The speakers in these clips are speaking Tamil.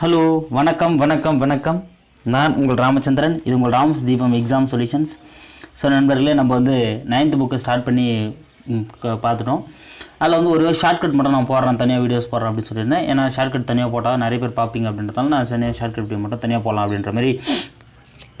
ஹலோ வணக்கம் வணக்கம் வணக்கம். நான் உங்கள் ராமச்சந்திரன். இது உங்கள் ராம்ஸ் தீபம் எக்ஸாம் சொல்யூஷன்ஸ் ஸோ நண்பர்களே நம்ம வந்து நைன்த் புக்கு ஸ்டார்ட் பண்ணி பார்த்துட்டோம். அதில் வந்து ஒரு ஷார்ட்கட் மட்டும் நான் போடுறேன். தனியாக வீடியோஸ் போடுறேன் அப்படின்னு சொல்லியிருந்தேன். ஏன்னா ஷார்ட்கட் தனியாக போட்டால் நிறைய பேர் பார்ப்பீங்க அப்படின்றதால நான் தனியாக ஷார்ட்கட் வீடியோ மட்டும் தனியாக போடலாம் அப்படின்ற மாதிரி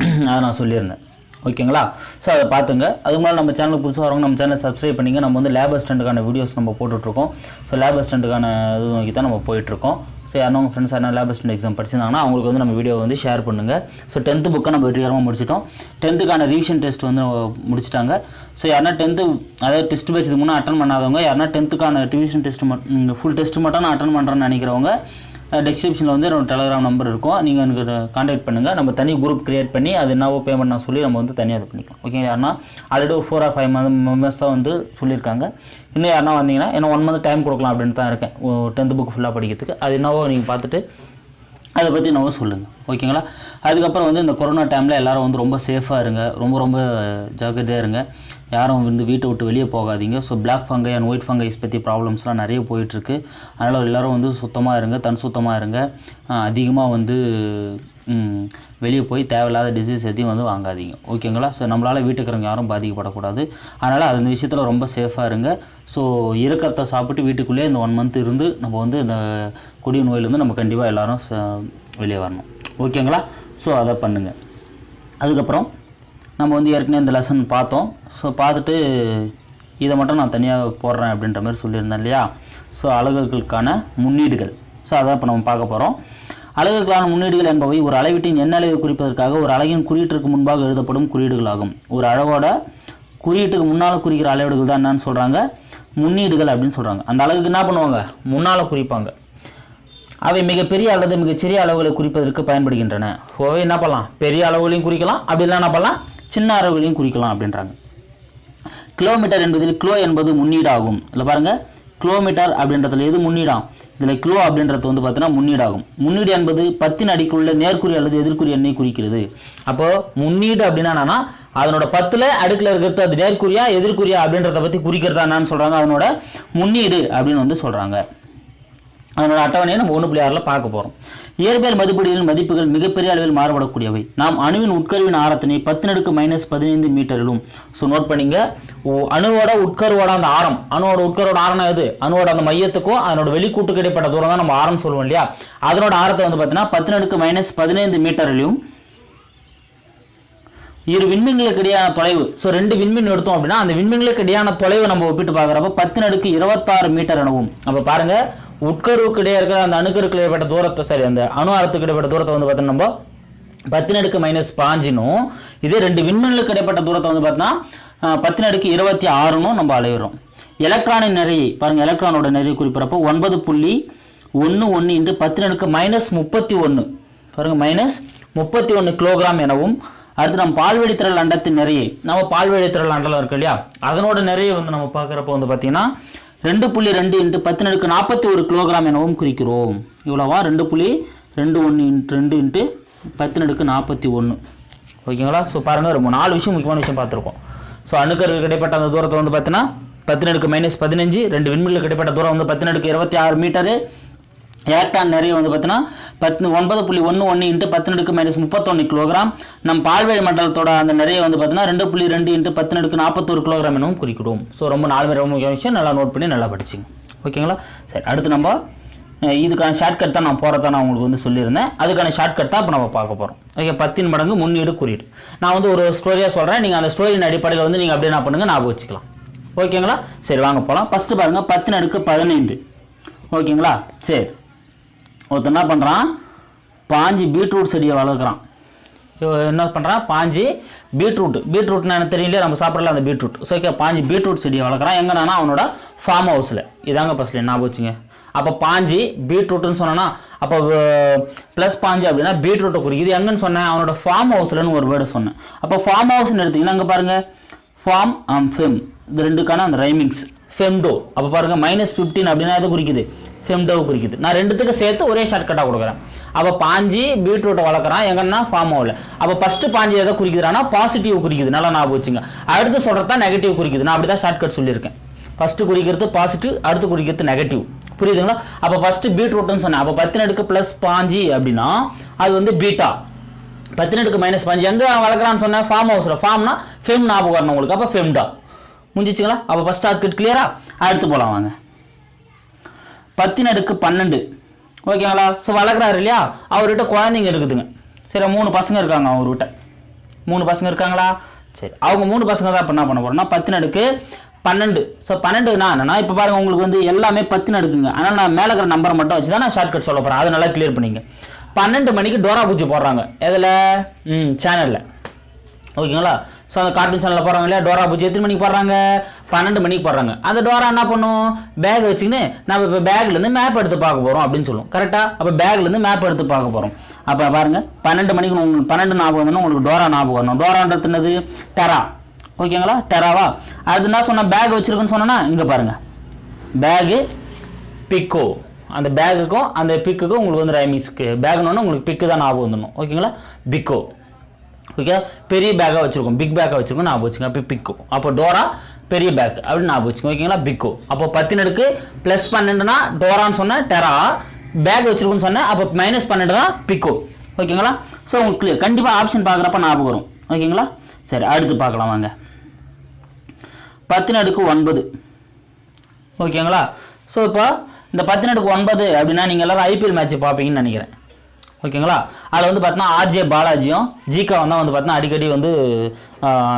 அதை நான் சொல்லியிருந்தேன். ஓகேங்களா? ஸோ அதை பார்த்துங்க. அது முன்னாடி நம்ம சேனலுக்கு புதுசாக வரவங்க நம்ம சேனலை சப்ஸ்கிரைப் பண்ணிங்க. நம்ம வந்து லேப் ஸ்டாண்டுக்கான வீடியோஸ் நம்ம போட்டுட்ருக்கோம். ஸோ லேப் ஸ்டாண்டுக்கான இது நோக்கி தான் நம்ம போயிட்டுருக்கோம். ஸோ யாரும் உங்கள் ஃப்ரெண்ட்ஸ் யாரும் லேப் அசிஸ்டன்ட் எக்ஸாம் படிச்சிருந்தாங்கன்னா அவங்களுக்கு வந்து நம்ம வீடியோ வந்து ஷேர் பண்ணுங்கள் ஸோ டென்த்து புக்கை நம்ம வெற்றிகரமாக முடிச்சிட்டோம். டென்த்துக்கான ரிவிஷன் டெஸ்ட் வந்து முடிச்சிட்டாங்க. ஸோ யாருன்னா டென்த்து அதாவது டெஸ்ட் பேட்ச் இதுக்கு முன்னே அட்டன் பண்ணாதவங்க யாருன்னா டென்த்துக்கான ரிவிஷன் டெஸ்ட் மட்டும் ஃபுல் டெஸ்ட் மட்டும் நான் அட்டன் பண்ணுறேன்னு நினைக்கிறவங்க டிஸ்கிரிப்ஷனில் வந்து என்னோட டெலகிராம் நம்பர் இருக்கும். நீங்கள் எனக்கு காண்டாக்ட் பண்ணுங்கள் நம்ம தனி குரூப் க்ரியேட் பண்ணி அது என்னவோ பேமெண்ட் நான் சொல்லி நம்ம வந்து தனியாக இது பண்ணிக்கலாம். ஓகே யாருன்னா ஆல்ரெடி ஒரு four or five month members தான் வந்து சொல்லியிருக்காங்க. இன்னும் யாருன்னா வந்தீங்கன்னா ஏன்னா ஒன் மந்த் டைம் கொடுக்கலாம் அப்படின்னு தான் இருக்கேன் டென்த் புக் ஃபுல்லாக படிக்கிறதுக்கு. அது என்னவோ நீங்கள் பார்த்துட்டு அதை பற்றி நம்ம சொல்லுங்கள் ஓகேங்களா? அதுக்கப்புறம் வந்து இந்த கொரோனா டைமில் எல்லாரும் வந்து ரொம்ப சேஃபாக இருங்க. ரொம்ப ரொம்ப ஜாக்கிரதையாக இருங்க. யாரும் வந்து வீட்டை விட்டு வெளியே போகாதீங்க. So black fungi and white fungis பற்றி ப்ராப்ளம்ஸ்லாம் நிறைய போயிட்டுருக்கு. அதனால் எல்லாரும் வந்து சுத்தமாக இருங்க. தன் சுத்தமாக இருங்க. அதிகமாக வந்து வெளியே போய் தேவையில்லாத டிசீஸ் எதையும் வந்து வாங்காதீங்க. ஓகேங்களா? ஸோ நம்மளால் வீட்டுக்கிறவங்க யாரும் பாதிக்கப்படக்கூடாது. அதனால் அந்த விஷயத்தில் ரொம்ப சேஃபாக இருங்க. ஸோ இருக்கிறத சாப்பிட்டு வீட்டுக்குள்ளேயே இந்த ஒன் மந்த் இருந்து நம்ம வந்து இந்த கொடிய நோயிலேருந்து நம்ம கண்டிப்பாக எல்லாரும் வெளியே வரணும். ஓகேங்களா ஸோ அதை பண்ணுங்கள் அதுக்கப்புறம் நம்ம வந்து ஏற்கனவே இந்த லெசன் பார்த்தோம். ஸோ பார்த்துட்டு இதை மட்டும் நான் தனியாக போடுறேன் அப்படின்ற மாதிரி சொல்லியிருந்தேன் இல்லையா? ஸோ அலகுகளுக்கான முன்னீடுகள். ஸோ அதான் இப்போ நம்ம பார்க்க போகிறோம் அலகுகளுக்கான முன்னீடுகள் என்பவை ஒரு அளவீட்டின் என்ன அளவை குறிப்பதற்காக ஒரு அலகின் குறியீட்டிற்கு முன்பாக எழுதப்படும் குறியீடுகளாகும். ஒரு அழகோட குறியீட்டுக்கு முன்னால் குறிக்கிற அளவீடுகள் தான் என்னன்னு சொல்கிறாங்க முன்னீடுகள் அப்படின்னு சொல்கிறாங்க அந்த அளவுக்கு என்ன பண்ணுவாங்க? முன்னால் குறிப்பாங்க. அவை மிகப்பெரிய அல்லது மிகச்சிறிய அளவுகளை குறிப்பதற்கு பயன்படுகின்றன. ஓவே என்ன பண்ணலாம்? பெரிய அளவுகளையும் குறிக்கலாம். அப்படி இல்லை என்ன பண்ணலாம்? சின்ன அளவுகளையும் குறிக்கலாம் அப்படின்றாங்க. கிலோமீட்டர் என்பதில் கிலோ என்பது முன்னீடாகும். இல்லை பாருங்க. கிலோமீட்டர் அப்படின்றதுல எது முன்னீடாகும் இதில் கிலோ அப்படின்றது வந்து பார்த்தீங்கன்னா முன்னீடாகும். முன்னீடு என்பது பத்தின் அடிக்குள்ள நேர்குறி அல்லது எதிர்குறி எண்ணை குறிக்கிறது. அப்போ முன்னீடு அப்படின்னா என்னன்னா அதனோட பத்தில் அடுக்கில் இருக்கிறது அது நேர்குறியா எதிர்குறியா அப்படின்றத பற்றி குறிக்கிறதா என்னன்னு சொல்கிறாங்க அதனோட முன்னீடு அப்படின்னு வந்து சொல்கிறாங்க அதனோட அட்டவணையை நம்ம ஒன்று புள்ளி ஆறில் பார்க்க போகிறோம் இயற்பியல் மதிப்பீடுகளின் மதிப்புகள் மிகப்பெரிய அளவில் மாறுபடக்கூடியவை. நாம் அணுவின் உட்கருவின் ஆரத்தினை பத்து நடுக்கு மைனஸ் பதினைந்து மீட்டரிலும் ஸோ நோட் பண்ணிங்க. அணுவோட உட்கருவோட அந்த ஆரம் அணுவோட உட்கருவோட ஆரம் எது? அணுவோட அந்த மையத்துக்கும் அதனோட வெளிக்கூட்டுக்கு இடைப்பட்ட தூரம் தான் நம்ம ஆரம் சொல்லுவோம் இல்லையா? அதனோட ஆரத்தை வந்து பார்த்தீங்கன்னா பத்து நடுக்கு மைனஸ் பதினைந்து மீட்டரிலும் இரு விண்மீன்களுக்கு இடையான தொலைவு. ஸோ ரெண்டு விண்மீன் எடுத்தோம் அப்படின்னா அந்த விண்மீன்களுக்கு இடையான தொலைவு நம்ம ஒப்பிட்டு பார்க்குறப்ப பத்து நடுக்கு இருபத்தாறு மீட்டர் எனவும். அப்போ பாருங்க உட்கருவுக்கு இடையே இருக்கிற அந்த அணுக்கருக்கு இடைப்பட்ட தூரத்தை சரி அந்த அணு அறத்துக்கு இடைப்பட்ட தூரத்தை வந்து பார்த்தோம்னா நம்ம பத்து நடுக்கு மைனஸ் பாஞ்சினும். இதே ரெண்டு விண்மீன்களுக்கு இடைப்பட்ட தூரத்தை வந்து பார்த்தோம்னா பத்து நடுக்கு இருபத்தி ஆறுனும் நம்ம அலையிறோம் எலக்ட்ரானின் நிறையை பாருங்க எலக்ட்ரானோட நிறைய குறிப்பிடப்போ ஒன்பது புள்ளி ஒன்று ஒன்று இன்று பத்து நடுக்கு மைனஸ் முப்பத்தி ஒன்று பாருங்க மைனஸ் முப்பத்தி ஒன்று கிலோகிராம் எனவும் அடுத்து நம்ம பால்வெளி திரள் அண்டத்தின் நிறைய. நம்ம பால்வெளி திரள் அண்டலம் இருக்கு இல்லையா? அதனோட நிறைய வந்து நம்ம பார்க்குறப்ப வந்து பார்த்தீங்கன்னா ரெண்டு புள்ளி ரெண்டு இன்ட்டு பத்து நடுக்கு நாற்பத்தி ஒரு கிலோகிராம் எனவும் குறிக்கிறோம். இவ்வளோவா? ரெண்டு புள்ளி ரெண்டு ஒன்று இன்ட்டு ரெண்டு இன்ட்டு பத்து நடுக்கு நாற்பத்தி ஒன்று ஓகேங்களா? ஸோ பாருங்கள் ரொம்ப நாலு விஷயம் முக்கியமான விஷயம் பார்த்துருக்கோம். ஸோ அணுக்கருக்கு இடைப்பட்ட அந்த தூரத்தை வந்து பார்த்தீங்கன்னா பத்து நடுக்கு மைனஸ் பதினஞ்சு ரெண்டு விண்மில்லுக்கு இடைப்பட்ட தூரம் வந்து பத்து நடுக்கு இருபத்தி ஆறு மீட்டரு எலக்ட்ரான் நிறைய வந்து பார்த்தீங்கன்னா பத்து ஒன்பது புள்ளி ஒன்று ஒன்று இன்ட்டு பத்து நடுக்கு மைனஸ் முப்பத்தொன்று கிலோகிராம் நம் பால்வெளி மண்டலத்தோட அந்த நிறைய வந்து பார்த்தீங்கன்னா ரெண்டு புள்ளி ரெண்டு இன்ட்டு பத்து நடுக்கு நாற்பத்தொரு கிலோகிராம் எனவும் குறிக்கிடுவோம் ஸோ ரொம்ப நாலு ரொம்ப முக்கிய விஷயம். நல்லா நோட் பண்ணி நல்லா படிச்சிங்க. ஓகேங்களா சரி அடுத்து நம்ம இதுக்கான ஷார்ட்கட் தான் நான் போகிறதா நான் உங்களுக்கு வந்து சொல்லியிருந்தேன். அதுக்கான ஷார்ட்கட் தான் இப்போ நம்ம பார்க்க போகிறோம் ஓகே பத்தின் மடங்கு முன்னீடு குறியீடு. நான் வந்து ஒரு ஸ்டோரியாக சொல்கிறேன் நீங்கள் அந்த ஸ்டோரியின் அடிப்படையில் வந்து நீங்கள் அப்படியே என்ன பண்ணுங்கள் ஞாபகம் வச்சுக்கலாம். ஓகேங்களா சரி வாங்க போகலாம் ஃபஸ்ட்டு பாருங்கள் பத்து நடுக்கு பதினைந்து. ஓகேங்களா சரி. ஒருத்தன் என்ன பண்ணுறான் பாஞ்சு பீட்ரூட் செடியை வளர்க்குறான். என்ன பண்ணுறான் பாஞ்சு பீட்ரூட். பீட்ரூட்னா எனக்கு தெரியல நம்ம சாப்பிட்றல அந்த பீட்ரூட். ஸோ ஓகே பாஞ்சு பீட்ரூட் செடியை வளர்க்குறான். எங்கன்னா அவனோட ஃபார்ம் ஹவுஸில் இதாங்க ஃபஸ்ட்டில் ஞாபகம் வச்சுங்க. அப்போ பாஞ்சு பீட்ரூட்டுன்னு சொன்னேன்னா அப்போ ப்ளஸ் பாஞ்சு அப்படின்னா பீட்ரூட்டை குறிக்குது. எங்கன்னு சொன்னேன்? அவனோட ஃபார்ம் ஹவுஸ்லன்னு ஒரு வேர்டு சொன்னேன். அப்போ ஃபார்ம் ஹவுஸ்னு எடுத்தீங்கன்னா அங்கே பாருங்கள் ஃபார்ம் அம் ஃபெம் இது ரெண்டுக்கான அந்த ரைமிங்ஸ் ஃபெம்டோ அப்போ பாருங்கள் மைனஸ் ஃபிஃப்டீன் அப்படின்னா எதை குறிக்குது? ஃபெம்டோவை குறிக்குது. நான் ரெண்டுத்துக்கு சேர்த்து ஒரே ஷார்ட்கட்டாக கொடுக்குறேன். அப்போ பாஞ்சி பீட்ரூட்டை வளர்க்குறான். எங்கன்னா ஃபார்ம் ஆகல அப்போ ஃபஸ்ட்டு பாஞ்சி எதை குறிக்கிறான்னா பாசிட்டிவ் குறிக்குது. நல்லா ஞாபகம் வச்சுங்க. அடுத்து சொல்கிறது தான் நெகட்டிவ் குறிக்குது. நான் அப்படி தான் ஷார்ட்கட் சொல்லியிருக்கேன். ஃபஸ்ட்டு குறிக்கிறது பாசிட்டிவ் அடுத்து குறிக்கிறது நெகட்டிவ் புரியுதுங்களா? அப்போ ஃபஸ்ட்டு பீட்ரூட்னு சொன்னேன். அப்போ பத்தின அடுக்கு ப்ளஸ் பாஞ்சி அப்படின்னா அது வந்து பீட்டா பத்தின அடுக்கு மைனஸ் பாஞ்சு. எங்கே வளர்க்குறான்னு சொன்னேன்? ஃபார்ம் ஹவுஸில் ஃபார்ம்னா ஃபெம் ஞாபகம் வரணும் உங்களுக்கு. அப்போ ஃபெம்டா முடிஞ்சிச்சுங்களா? அப்போ ஃபஸ்ட் ஆர்கிட் கிளியரா அடுத்து போகலாம் வாங்க. பத்தினடுக்கு பன்னெண்டு. ஓகேங்களா? ஸோ வளர்க்குறாரு இல்லையா? அவர்கிட்ட குழந்தைங்க இருக்குதுங்க. சரி மூணு பசங்க இருக்காங்க அவர்கிட்ட. மூணு பசங்க இருக்காங்களா? சரி அவங்க மூணு பசங்க தான் இப்போ என்ன பண்ண போகிறோம்னா பத்து நடுக்கு பன்னெண்டு. ஸோ பன்னெண்டுனா என்னன்னா இப்போ பாருங்க உங்களுக்கு வந்து எல்லாமே பத்து நடுக்குங்க ஆனால் நான் மேலே இருக்கிற நம்பரை மட்டும் வச்சு தான் நான் ஷார்ட்கட் சொல்ல போகிறேன் அதை நல்லா கிளியர் பண்ணிங்க. பன்னெண்டு மணிக்கு டோரா பூஜை போடுறாங்க. எதில்? ம் சேனலில் ஓகேங்களா? ஸோ அந்த கார்ட்டூன் சேனலில் போகிறாங்க இல்லையா? டோரா பூஜை எத்தனை மணிக்கு போடுறாங்க? பன்னெண்டு மணிக்கு போடுறாங்க. அந்த டோரா என்ன பண்ணும்? பேக் வச்சுக்கின்னு நம்ம இப்போ பேக்லேருந்து மேப் எடுத்து பார்க்க போகிறோம் அப்படின்னு சொல்லுவோம் கரெக்டாக அப்போ பேக்லேருந்து மேப் எடுத்து பார்க்க போகிறோம் அப்போ பாருங்க பன்னெண்டு மணிக்கு உங்களுக்கு பன்னெண்டு ஞாபகம் வரணும் உங்களுக்கு டோரா ஞாபகம் வரணும். டோரான்றது என்னது? டெரா ஓகேங்களா டெராவா அது என்ன சொன்ன பேக் வச்சுருக்குன்னு சொன்னேன்னா இங்கே பாருங்கள் பேகு பிக்கோ அந்த பேகுக்கும் அந்த பிக்குக்கும் உங்களுக்கு வந்து ரைமிங்ஸ்க்கு பேக்னோன்னா உங்களுக்கு பிக்கு தான் ஞாபகம் வந்துடணும். ஓகேங்களா பிக்கோ ஓகே பெரிய பேக்காக வச்சுருக்கோம். பிக் பேக்காக வச்சுருக்கோம் ஞாபகம் வச்சுக்கோங்க. அப்போ பிக்கோ அப்போ டோரா பெரிய பேக் அப்படின்னு ஞாபகம் வச்சுக்கோங்க ஓகேங்களா? பிக்கோ அப்போ பத்தினருக்கு ப்ளஸ் பன்னெண்டுனா டோரான்னு சொன்னேன் டெரா பேக் வச்சிருக்குன்னு சொன்னேன் அப்போ மைனஸ் பன்னெண்டு தான் பிக்கோ ஓகேங்களா? ஸோ உங்களுக்கு கிளியர் கண்டிப்பாக ஆப்ஷன் பார்க்குறப்ப ஞாபகம் வரும். ஓகேங்களா? சரி அடுத்து பார்க்கலாம் வாங்க. பத்தினடுக்கு ஒன்பது. ஓகேங்களா? ஸோ இப்போ இந்த பத்தினடுக்கு ஒன்பது அப்படின்னா நீங்கள் எல்லோரும் ஐபிஎல் மேட்ச் பார்ப்பீங்கன்னு நினைக்கிறேன். ஓகேங்களா? அதில் வந்து பார்த்தீங்கன்னா ஆர்ஜே பாலாஜியும் ஜிகா தான் வந்து பார்த்தீங்கன்னா அடிக்கடி வந்து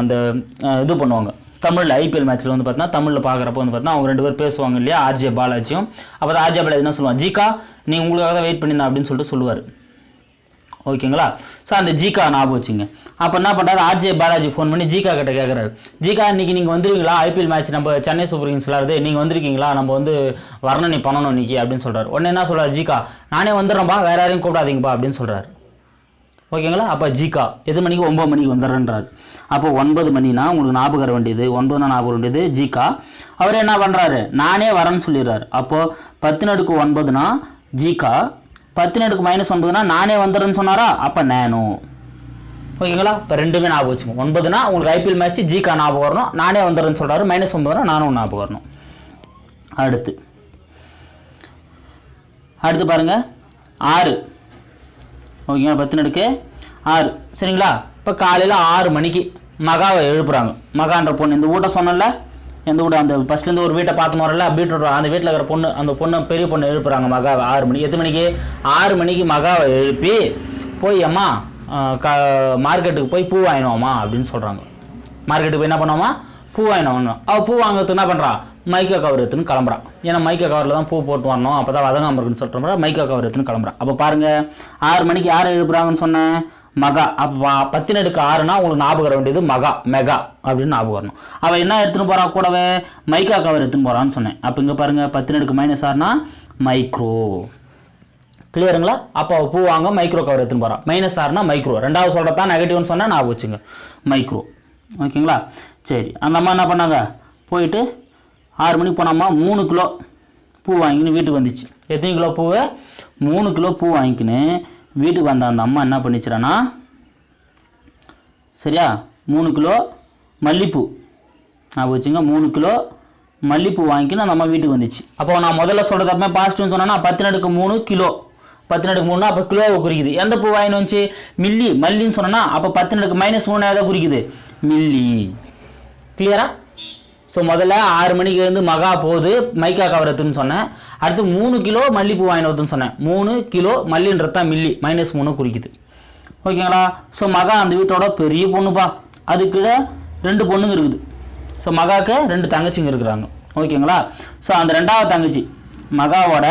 அந்த இது பண்ணுவாங்க. தமிழில் ஐபிஎல் மேட்ச்சில் வந்து பார்த்தீங்கன்னா தமிழில் பார்க்குறப்ப வந்து பார்த்தீங்கன்னா அவங்க ரெண்டு பேர் பேசுவாங்க இல்லையா? ஆர்ஜே பாலாஜியும். அப்போ ஆர்ஜே பாலாஜி என்ன சொல்லுவாங்க ஜிகா நீ உங்களுக்காக தான் வெயிட் பண்ணியிருந்தேன் அப்படின்னு சொல்லிட்டு சொல்லுவார். ஓகேங்களா? ஸோ அந்த ஜிகா ஞாபகம் வச்சுங்க. அப்போ என்ன பண்ணுறாரு ஆர்ஜே பாலாஜி ஃபோன் பண்ணி ஜிகா கிட்ட கேட்குறாரு ஜிகா இன்றைக்கி நீங்கள் வந்துருவீங்களா? ஐபிஎல் மேட்ச் நம்ம சென்னை சூப்பர் கிங்ஸ் விளாடுது நீங்கள் வந்திருக்கீங்களா? நம்ம வந்து வர்ணனை பண்ணணும் இன்னைக்கு அப்படின்னு சொல்கிறார் உடனே என்ன சொல்கிறார் ஜிகா? நானே வந்துடுறேன்ப்பா வேற யாரையும் கூப்பிடாதீங்கப்பா அப்படின்னு சொல்கிறார் ஓகேங்களா? அப்போ ஜிகா எது மணிக்கு? ஒம்பது மணிக்கு வந்துடுறன்றார். அப்போ ஒன்பது மணினா உங்களுக்கு ஞாபகம் வர வேண்டியது. ஒன்பதுனா ஞாபகம் வேண்டியது ஜிகா அவர் என்ன பண்ணுறாரு நானே வரேன்னு சொல்லிடுறாரு. அப்போது பத்து நடுக்கு ஒன்பதுனா ஜிகா பத்து நடுக்கு மைனஸ் ஒன்பதுனா நானே வந்துடுறேன்னு சொன்னாரா? அப்போ நேனோ. ஓகேங்களா? இப்போ ரெண்டுமே ஞாபகம் வச்சுக்கோங்க. ஒன்பதுனா உங்களுக்கு ஐபிஎல் மேட்ச் ஜிகா ஞாபகம் வரணும். நானே வந்துடுறேன்னு சொல்கிறாரு மைனஸ் ஒன்பதுனா நானும் ஞாபகம் வரணும். அடுத்து. அடுத்து பாருங்கள் ஆறு. ஓகேங்களா? பத்து நடுக்கு ஆறு. சரிங்களா? இப்போ காலையில் ஆறு மணிக்கு மகாவை எழுப்புறாங்க. மகான்ற பொண்ணு. இந்த வீட்டை சொன்னல எந்த வீடு அந்த ஃபஸ்ட்லேருந்து ஒரு வீட்டை பார்த்து வரல பீட்ரூட் அந்த வீட்டில் இருக்கிற பொண்ணு அந்த பொண்ணு பெரிய பொண்ணு எழுப்புறாங்க மகாவை. ஆறு மணிக்கு. எத்தனை மணிக்கு? ஆறு மணிக்கு மகாவை எழுப்பி போய் அம்மா க மார்க்கெட்டுக்கு போய் பூ வாங்கினோமா அப்படின்னு சொல்கிறாங்க மார்க்கெட்டுக்கு போய் என்ன பண்ணுவோமா பூ வாங்கினோம் அவள் பூ வாங்குறதுக்கு என்ன பண்ணுறா மைக்கா கவர் எடுத்துன்னு கிளம்புறான். ஏன்னா மைக்கா கவரில் தான் பூ போட்டு வரணும். அப்போ தான் வதங்காமல் இருக்குன்னு சொல்கிறோம்னா மைக்கா கவர் எடுத்துன்னு கிளம்புறான். அப்போ பாருங்க ஆறு மணிக்கு யார் எழுப்புறாங்கன்னு சொன்னேன்? மகா. அப்போ பத்தினடுக்கு ஆறுனா உங்களுக்கு ஞாபகம் வர வேண்டியது மகா மெகா அப்படின்னு ஞாபகம் வரணும். அவள் என்ன எடுத்துன்னு போகிறா கூடவே? மைக்கா கவர் எடுத்துன்னு போகிறான்னு சொன்னேன். அப்போ இங்கே பாருங்கள் பத்தினடுக்கு மைனஸ் ஆறுனா மைக்ரோ கிளியருங்களா அப்போ அவள் பூ வாங்க மைக்ரோ கவர் எடுத்துன்னு போகிறான் மைனஸ் ஆறுனா மைக்ரோ ரெண்டாவது சொல்கிறது தான் நெகட்டிவ்னு சொன்னால் நான் வச்சுங்க. மைக்ரோ ஓகேங்களா சரி. அந்த அம்மா என்ன பண்ணாங்க? போயிட்டு ஆறு மணிக்கு போனாம்மா மூணு கிலோ பூ வாங்கிக்கின்னு வீட்டுக்கு வந்துச்சு. எத்தனை கிலோ பூ மூணு கிலோ பூ வாங்கிக்கின்னு வீட்டுக்கு வந்த அந்த அம்மா என்ன பண்ணிச்சுறான்னா சரியா மூணு கிலோ மல்லிப்பூ. நான் வச்சுங்க மூணு கிலோ மல்லிப்பூ வாங்கிக்கின்னு அந்த அம்மா வீட்டுக்கு வந்துச்சு. அப்போ நான் முதல்ல சொல்கிறது அப்போ பாசிட்டிவ்னு சொன்னேன்னா பத்து நடுக்கு மூணு கிலோ. பத்து நடுக்கு மூணுனா அப்போ கிலோவை குறிக்குது. எந்த பூ வாங்கினு வந்துச்சு? மில்லி மல்லின்னு சொன்னேன்னா அப்போ பத்து நடுக்கு மைனஸ் மூணு எதை குறிக்குது. மில்லி. கிளியரா ஸோ முதல்ல ஆறு மணிக்கு வந்து மகா போகுது மைக்கா கவரத்துன்னு சொன்னேன். அடுத்து மூணு கிலோ மல்லிப்பூ வாங்கினதுன்னு சொன்னேன். மூணு கிலோ மல்லின்றது தான் மில்லி மைனஸ் மூணு குறிக்குது. ஓகேங்களா? ஸோ மகா அந்த வீட்டோட பெரிய பொண்ணுப்பா. அதுக்கு ரெண்டு பொண்ணுங்க இருக்குது. ஸோ மகாவுக்கு ரெண்டு தங்கச்சிங்க இருக்கிறாங்க. ஓகேங்களா? ஸோ அந்த ரெண்டாவது தங்கச்சி மகாவோட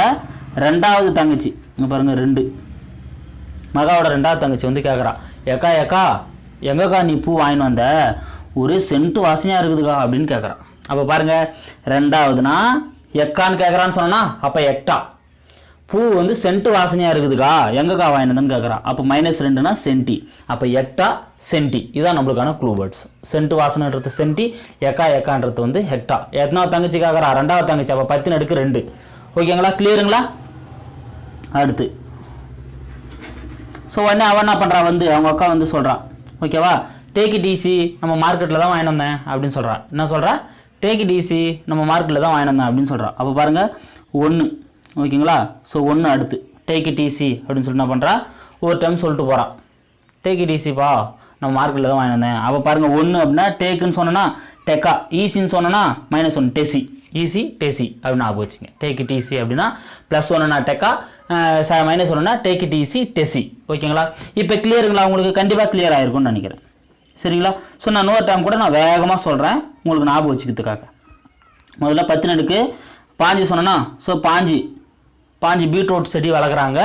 ரெண்டாவது தங்கச்சி. இங்கே பாருங்கள் ரெண்டு. மகாவோட ரெண்டாவது தங்கச்சி வந்து கேட்குறா ஏக்கா ஏக்கா எங்கக்கா நீ பூ வாங்கின்னு வந்த? ஒரே சென்ட்டு வாசனையாக இருக்குதுக்கா அப்படின்னு கேட்குறான் அப்போ பாருங்க ரெண்டாவதுனா எக்கான்னு கேட்குறான்னு சொன்னா அப்போ எக்டா பூ வந்து சென்ட் வாசனையாக இருக்குதுக்கா? எங்கக்கா வாங்கினதுன்னு கேட்குறான் அப்போ மைனஸ் ரெண்டுனா சென்டி. அப்போ எக்டா சென்டி. இதுதான் நம்மளுக்கான க்ளூ வேர்ட்ஸ் சென்ட் வாசனைன்றது சென்டி எக்கா எக்கான்றது வந்து ஹெக்டா. எத்தனாவது தங்கச்சி கேட்குறா ரெண்டாவது தங்கச்சி. அப்போ பத்து அடுக்கு ரெண்டு. ஓகேங்களா? கிளியருங்களா அடுத்து. ஸோ உடனே அவன் என்ன பண்ணுறான் வந்து அவங்க அக்கா வந்து சொல்கிறான் ஓகேவா டேக் இட் ஈஸி நம்ம மார்க்கெட்டில் தான் வாங்கிட்டு வந்தேன் அப்படின்னு சொல்கிறான் என்ன சொல்கிறா டேக் இட் ஈஸி நம்ம மார்க்கில் தான் வாங்கிட்டு அப்படின்னு சொல்கிறான் அப்போ பாருங்கள் ஒன்று ஓகேங்களா? ஸோ ஒன்று அடுத்து. டேக் இட் ஈஸி அப்படின்னு சொல்லிட்டு என்ன பண்ணுறா ஒரு டைம் சொல்லிட்டு போகிறான் டேக் இட் ஈஸிப்பா நம்ம மார்க்கில் தான் வாங்கினேன் அப்போ பாருங்கள் ஒன்று அப்படின்னா டேக்குன்னு சொன்னோன்னா டெக்கா ஈஸின்னு சொன்னேன்னா minus one deci easy deci அப்படின்னு ஆக வச்சுங்க டேக் இட் ஈஸி அப்படின்னா ப்ளஸ் ஒன்றுனா டெக்கா மைனஸ் ஒன்றுனா டேக் இட் ஈஸி டெசி ஓகேங்களா? இப்போ கிளியருங்களா உங்களுக்கு கண்டிப்பாக கிளியர் ஆகிருக்கும்னு நினைக்கிறேன். சரிங்களா? ஸோ நான் இன்னொரு டைம் கூட நான் வேகமாக சொல்கிறேன் உங்களுக்கு ஞாபகம் வச்சுக்கிறதுக்காக. முதல்ல பத்து நடுக்கு பாஞ்சு சொன்னேன்னா ஸோ பாஞ்சு. பாஞ்சு பீட்ரூட் செடி வளர்க்குறாங்க.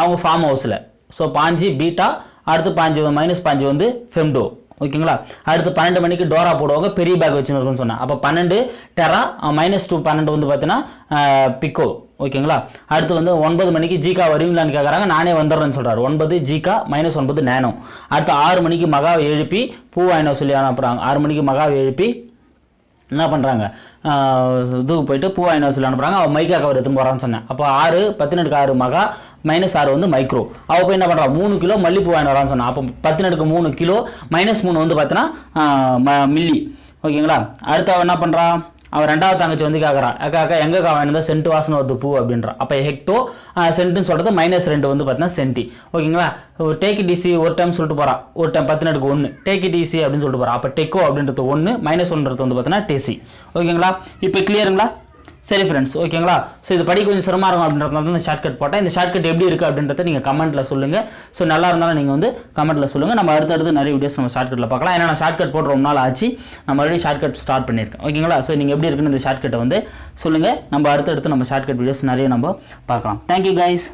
அவங்க ஃபார்ம் ஹவுஸில் ஸோ பாஞ்சு பீட்டா அடுத்து பாஞ்சு மைனஸ் பாஞ்சு வந்து ஃபெம்டோ ஓகேங்களா? அடுத்து பன்னெண்டு மணிக்கு டோரா போடுவாங்க பெரிய பேக் வச்சுன்னு இருக்குன்னு சொன்னேன் அப்போ பன்னெண்டு டெரா மைனஸ் டூ பன்னெண்டு வந்து பார்த்தீங்கன்னா பிக்கோ ஓகேங்களா? அடுத்து வந்து ஒன்பது மணிக்கு ஜிகா வருவீங்களான்னு கேட்குறாங்க நானே வந்துடுறேன்னு சொல்கிறார் ஒன்பது ஜிகா மைனஸ் ஒன்பது நேனோ அடுத்து ஆறு மணிக்கு மகாவை எழுப்பி பூ வாங்கின சொல்லி அனுப்புகிறாங்க ஆறு மணிக்கு மகாவை எழுப்பி என்ன பண்ணுறாங்க இதுக்கு போயிட்டு பூ வாங்கின சொல்லி அனுப்புகிறாங்க அவன் மைக்கா கவர் எடுத்துன்னு போகிறான்னு சொன்னேன். அப்போ ஆறு பத்தினெட்டுக்கு ஆறு மகா மைனஸ் ஆறு வந்து மைக்ரோ அவள் போய் என்ன பண்ணுறா மூணு கிலோ மல்லிப்பூ வாங்கிட்டு வரான்னு சொன்னான் அப்போ பத்து நடுக்கு மூணு கிலோ மைனஸ் மூணு வந்து பார்த்தீங்கன்னா மில்லி ஓகேங்களா? அடுத்து அவள் என்ன பண்ணுறான் அவன் ரெண்டாவது தங்கச்சி வந்து கேட்குறான் அக்கா அக்கா எங்கக்கா வாங்கினதா சென்ட் வாசனை வருது பூ அப்படின்றான் அப்போ ஹெக்டோ சென்ட்டுன்னு சொல்கிறது மைனஸ் ரெண்டு வந்து பார்த்தீங்கன்னா சென்டி ஓகேங்களா? டேக் டிசி ஒரு டைம் சொல்லிட்டு போகிறான் ஒரு டைம் பத்து நடுக்கு ஒன்று டேக் டிசி அப்படின்னு சொல்லிட்டு போகிறான் அப்போ டெக்கோ அப்படின்றது ஒன்று மைனஸ் ஒன்றது வந்து பார்த்தீங்கன்னா டெசி ஓகேங்களா? இப்போ கிளியருங்களா சரி ஃப்ரெண்ட்ஸ் ஓகேங்களா? ஸோ இது படிக்க கொஞ்சம் சிரமமாக இருக்கும் அப்படின்றதுனால தான் இந்த ஷார்ட்கட் போட்டேன். இந்த ஷார்ட்கட் எப்படி இருக்குது அப்படின்றத நீங்கள் கமெண்ட்டில் சொல்லுங்கள் ஸோ நல்லா இருந்தாலும் நீங்கள் வந்து கமெண்ட்டில் சொல்லுங்கள் நம்ம அடுத்தடுத்து நிறைய வீடியோஸ் நம்ம ஷார்ட்கட்டில் பார்க்கலாம். ஏன்னா நான் ஷார்ட்கட் போட்டு ரொம்ப நாள் ஆச்சு. நம்ம மறுபடியும் ஷார்ட்கட் ஸ்டார்ட் பண்ணியிருக்கேன். ஓகேங்களா? ஸோ நீங்கள் எப்படி இருக்குன்னு இந்த ஷார்ட்கட்டை வந்து சொல்லுங்கள் நம்ம அடுத்தடுத்து நம்ம ஷார்ட்கட் வீடியோஸ் நிறைய நம்ம பார்க்கலாம். Thank you guys